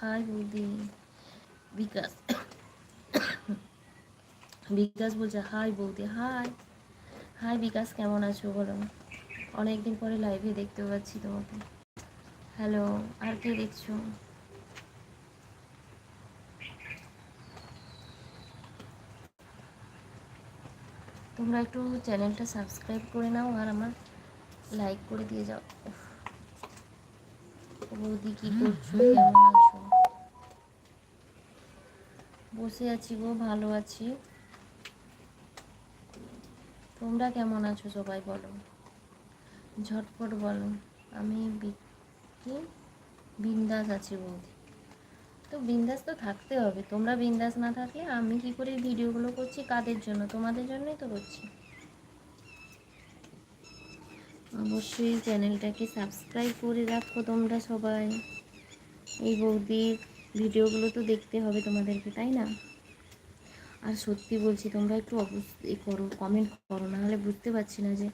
High বৌদি বিকাশ বিকাশ বলছে high বৌদি হাই হাই বিকাশ কেমন আছো বলো? অনেকদিন পরে লাইভে দেখতে পাচ্ছি তোমাকে। হ্যালো আর কে দেখছ? তোমরা একটু চ্যানেলটা সাবস্ক্রাইব করে নাও আর আমার লাইক করে দিয়ে যাও। বৌদি কি করছ কেমন আছো? বসে আছি গো, ভালো আছি। তোমরা কেমন আছো সবাই বলো? ঝটপট বলো। আমি কি বিন্দাস আছি বৌদি তো বিন্দাস তো থাকতে হবে। তোমরা বিন্দাস না থাকলে আমি কি করে ভিডিওগুলো করছি? কাদের জন্য? তোমাদের জন্যই তো করছি। অবশ্যই চ্যানেলটাকে সাবস্ক্রাইব করে রাখো তোমরা সবাই। এই বৌদির ভিডিওগুলো তো দেখতে হবে তোমাদেরকে, তাই না? আর সত্যি বলছি, তোমরা একটু অবশ্যই করো কমেন্ট করো, না হলে বুঝতে পারছি না যে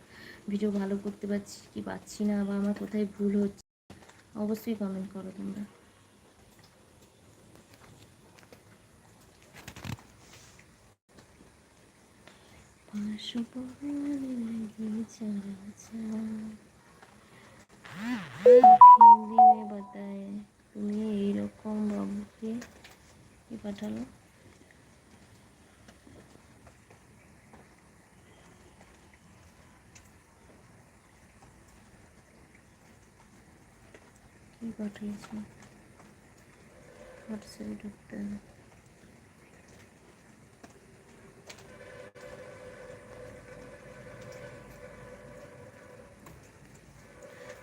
ভিডিও ভালো করতে পারছি কি পাচ্ছি না বা আমার কোথায় ভুল হচ্ছে। অবশ্যই কমেন্ট করো তোমরা। হিন্দি কি পাঠালো? কি পাঠিয়েছে? হোয়াটসঅ্যাপে ঢুকতে হবে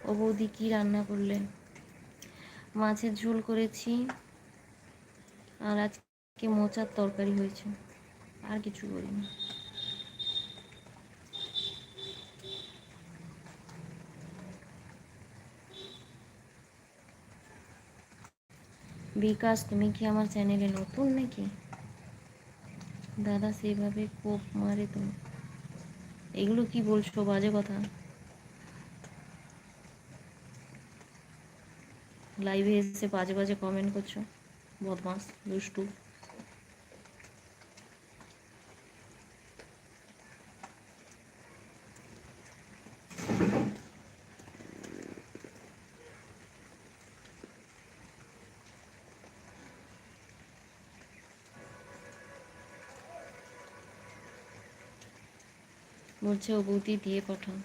ও বৌদি কী রান্না করলেন? মাছের ঝোল করেছি। আর আজকে মোচার তরকারি হয়েছে। আর কিছু করিনি। বিকাশ, তুমি কি আমার চ্যানেলে নতুন নাকি? দাদা সেভাবে কোপ মারে তুমি এগুলো কি বলছো? বাজে কথা। লাইভে এসে বাজে বাজে কমেন্ট করছ। বদমাস দুষ্টু বলছে ও বৌদি দিয়ে পাঠান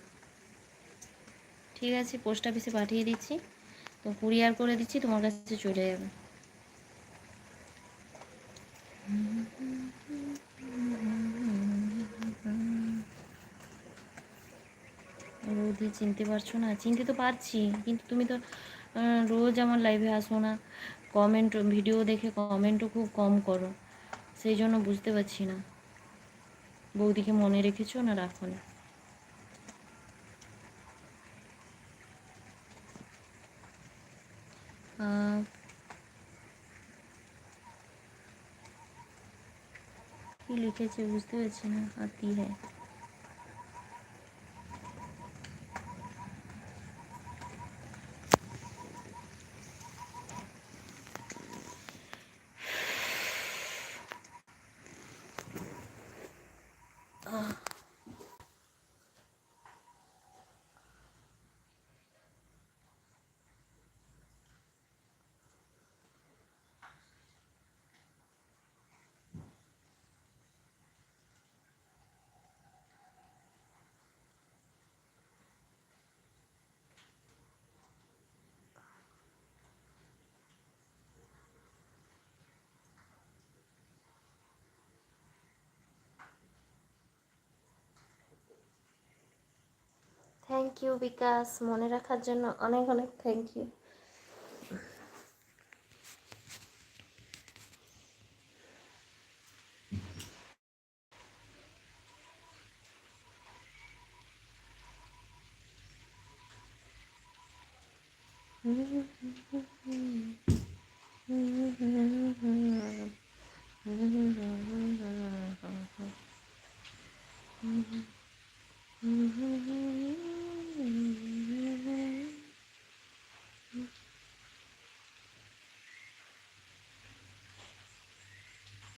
ঠিক আছে পোস্ট অফিসে পাঠিয়ে দিচ্ছি। তো কুরিয়ার করে দিচ্ছি, তোমার কাছে চলে যাবে। বৌদি চিনতে পারছ না? চিনতে তো পারছি কিন্তু তুমি তো রোজ আমার লাইভে আসো না। কমেন্ট ভিডিও দেখে কমেন্টও খুব কম করো। সেই জন্য বুঝতে পারছি না। বৌদিকে মনে রেখেছো না রাখো না? আহ, কি লিখেছে বুঝতে পারছি না আতি হ্যাঁ থ্যাংক ইউ বিকাশ মনে রাখার জন্য অনেক অনেক থ্যাংক ইউ